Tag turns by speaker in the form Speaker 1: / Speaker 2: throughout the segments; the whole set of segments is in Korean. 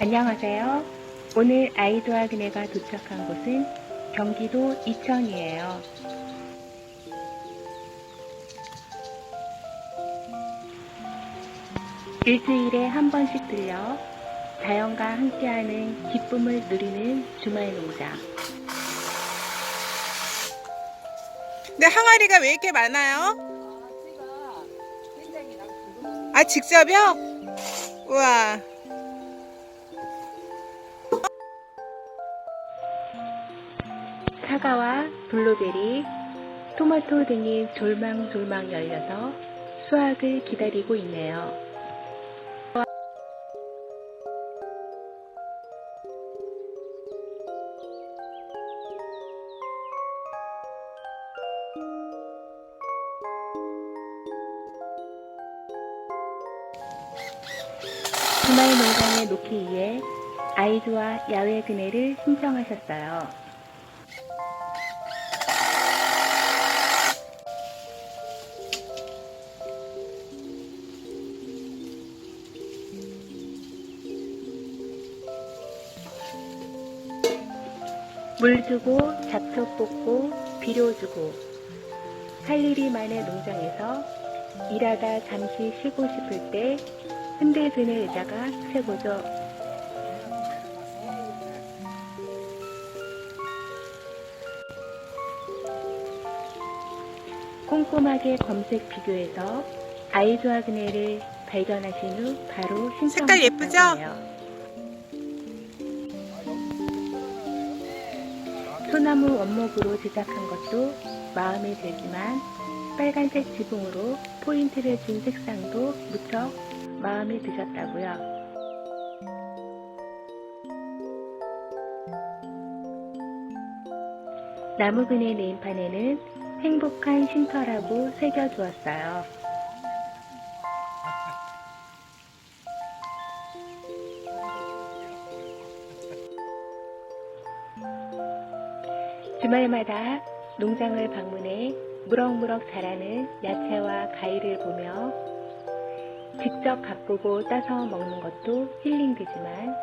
Speaker 1: 안녕하세요. 오늘 아이도와 그네가 도착한 곳은 경기도 이천이에요. 일주일에 한 번씩 들려 자연과 함께하는 기쁨을 누리는 주말 농장.
Speaker 2: 근데 항아리가 왜 이렇게 많아요? 아 직접요? 우와
Speaker 1: 사과와 블루베리, 토마토 등이 졸망졸망 열려서 수확을 기다리고 있네요. 주말 농장에 놓기 위해 아이즈와 야외 그네를 신청하셨어요. 물 주고 잡초 뽑고 비료 주고 할 일이 많은 농장에서 일하다 잠시 쉬고 싶을 때 흔들드는 의자가 최고죠. 꼼꼼하게 검색 비교해서 아이즈와 그네를 발견하신 후 바로
Speaker 2: 색깔 예쁘죠?
Speaker 1: 해요. 소나무 원목으로 제작한 것도 마음에 들지만 빨간색 지붕으로 포인트를 준 색상도 무척 마음에 드셨다고요. 나무 그네 네임판에는 행복한 쉼터라고 새겨주었어요. 주말마다 농장을 방문해 무럭무럭 자라는 야채와 과일을 보며 직접 가꾸고 따서 먹는 것도 힐링되지만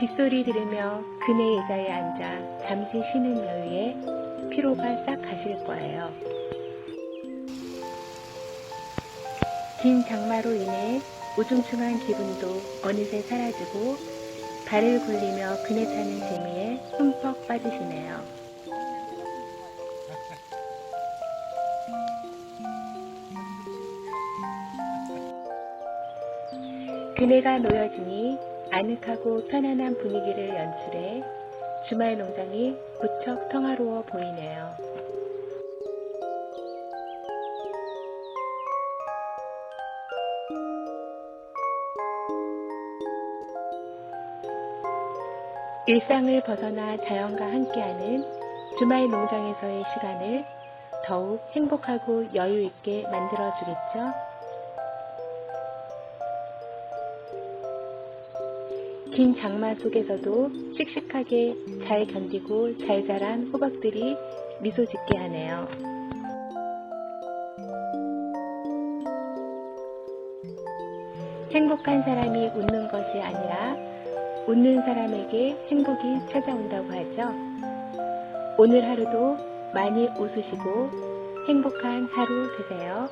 Speaker 1: 빗소리 들으며 그네 의자에 앉아 잠시 쉬는 여유에 피로가 싹 가실 거예요. 긴 장마로 인해 우중충한 기분도 어느새 사라지고 발을 굴리며 그네 타는 재미에 흠뻑 빠지시네요. 그네가 놓여지니 아늑하고 편안한 분위기를 연출해 주말 농장이 무척 평화로워 보이네요. 일상을 벗어나 자연과 함께하는 주말 농장에서의 시간을 더욱 행복하고 여유 있게 만들어 주겠죠? 긴 장마 속에서도 씩씩하게 잘 견디고 잘 자란 호박들이 미소 짓게 하네요. 행복한 사람이 웃는 것이 아니라 웃는 사람에게 행복이 찾아온다고 하죠. 오늘 하루도 많이 웃으시고 행복한 하루 되세요.